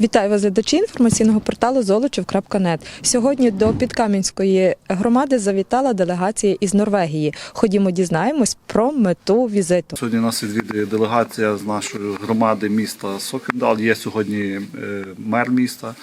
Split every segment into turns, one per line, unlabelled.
Вітаю вас, глядачі інформаційного порталу Золочів.нет. Сьогодні до Підкам'янської громади завітала делегація із Норвегії. Ходімо, дізнаємось про мету візиту.
Сьогодні нас відвідує делегація з нашої громади міста Сокендал. Є сьогодні е, мер міста,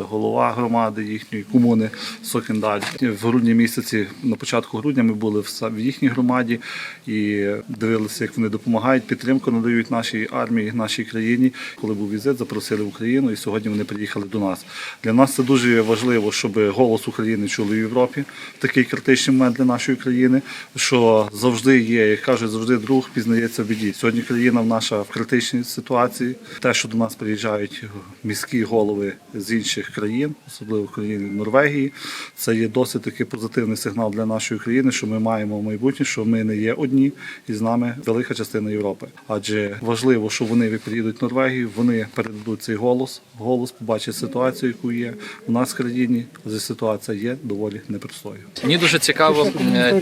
голова громади їхньої комуни Сокендаль. В грудні місяці, на початку грудня, ми були в їхній громаді і дивилися, як вони допомагають, підтримку надають нашій армії, нашій країні. Коли був візит, запросили в Україну, і сьогодні вони приїхали до нас. Для нас це дуже важливо, щоб голос України чули в Європі в такий критичний момент для нашої країни. Що завжди є, як кажуть, завжди друг пізнається в біді. Сьогодні країна наша в критичній ситуації. Те, що до нас приїжджають міські голови з інших країн, особливо країн Норвегії, це є досить такий позитивний сигнал для нашої країни, що ми маємо майбутнє, що ми не є одні, і з нами велика частина Європи. Адже важливо, що вони приїдуть в Норвегію, вони передадуть цей голос, голос побачать ситуацію, яку є у нас в країні. Ситуація є доволі непростою.
Мені дуже цікаво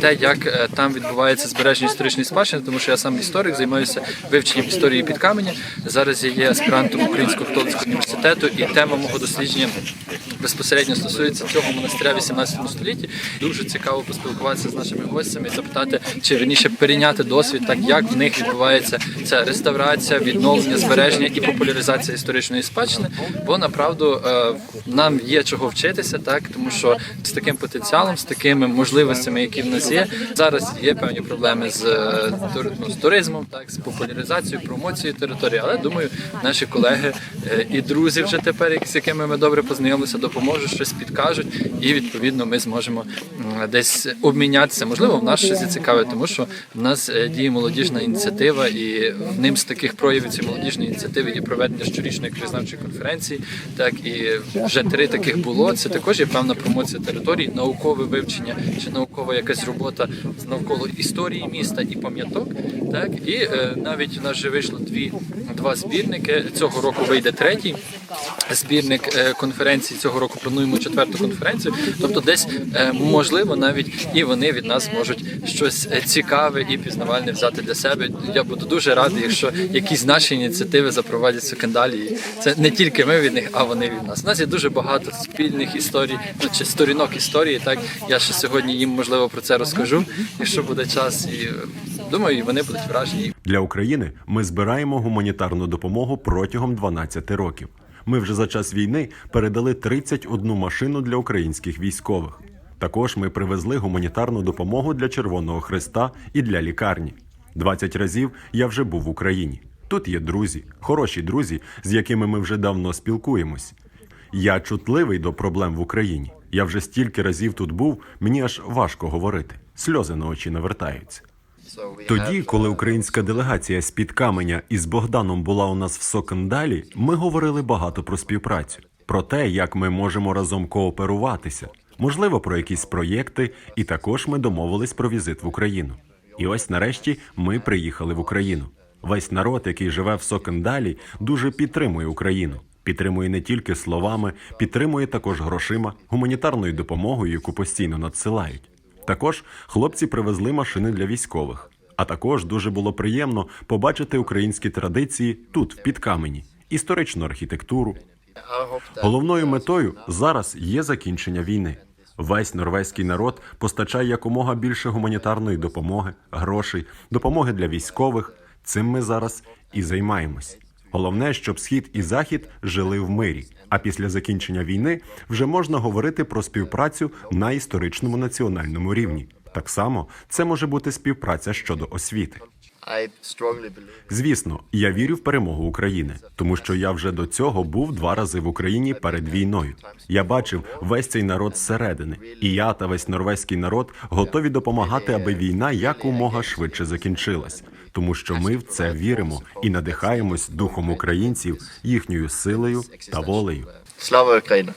те, як е, там відбувається збереження історичної спадщини, тому що я сам історик, займаюся вивченням історії під каменя. Зараз я є аспірантом Українського католицького університету, і тема мого дослідження Thank you. Безпосередньо стосується цього монастиря в 18 столітті. Дуже цікаво поспілкуватися з нашими гостями і запитати, чи верніше перейняти досвід, так як в них відбувається ця реставрація, відновлення, збереження і популяризація історичної спадщини. Бо направду е, нам є чого вчитися, так тому що з таким потенціалом, з такими можливостями, які в нас є, зараз є певні проблеми з, е, ну, з туризмом, так з популяризацією, промоцією території. Але думаю, наші колеги е, і друзі вже тепер, з якими ми добре познайомилися, допоможуть щось підкажуть, і відповідно ми зможемо десь обмінятися. Можливо, в нас щось цікаве, тому що в нас е, діє молодіжна ініціатива, і одним з таких проявів цієї молодіжної ініціативи є проведення щорічної краєзнавчої конференції. Так і вже три таких було. Це також є певна промоція території, наукове вивчення чи наукова якась робота навколо історії міста і пам'яток. Так і е, навіть у нас вже вийшло дві два збірники. Цього року вийде третій збірник е, конференції. Цього року плануємо четверту конференцію. Тобто, десь е, можливо навіть і вони від нас можуть щось е, цікаве і пізнавальне взяти для себе. Я буду дуже радий, якщо якісь наші ініціативи запровадять. І Це не тільки ми від них, а вони від нас. У нас є дуже багато спільних історій, ну чи сторінок історії. Так я ще сьогодні їм можливо про це розкажу, якщо буде час, і е, думаю, вони будуть вражені.
Для України ми збираємо гуманітарну допомогу протягом 12 років. Ми вже за час війни передали 31 машину для українських військових. Також ми привезли гуманітарну допомогу для Червоного Христа і для лікарні. 20 разів я вже був в Україні. Тут є друзі, хороші друзі, з якими ми вже давно спілкуємось. Я чутливий до проблем в Україні. Я вже стільки разів тут був, мені аж важко говорити. Сльози на очі навертаються. Тоді, коли українська делегація з під каменя із Богданом була у нас в Сокендалі, ми говорили багато про співпрацю, про те, як ми можемо разом кооперуватися, можливо, про якісь проєкти, і також ми домовились про візит в Україну. І ось нарешті ми приїхали в Україну. Весь народ, який живе в Сокендалі, дуже підтримує Україну. Підтримує не тільки словами, підтримує також грошима, гуманітарною допомогою, яку постійно надсилають. Також хлопці привезли машини для військових. А також дуже було приємно побачити українські традиції тут, в Підкамені, історичну архітектуру. Головною метою зараз є закінчення війни. Весь норвезький народ постачає якомога більше гуманітарної допомоги, грошей, допомоги для військових. Цим ми зараз і займаємось. Головне, щоб схід і захід жили в мирі. А після закінчення війни вже можна говорити про співпрацю на історичному національному рівні. Так само це може бути співпраця щодо освіти. Звісно, я вірю в перемогу України, тому що я вже до цього був два рази в Україні перед війною. Я бачив весь цей народ зсередини, і я та весь норвезький народ готові допомагати, аби війна якомога швидше закінчилась, тому що ми в це віримо і надихаємось духом українців, їхньою силою та волею.
Слава Ukraine.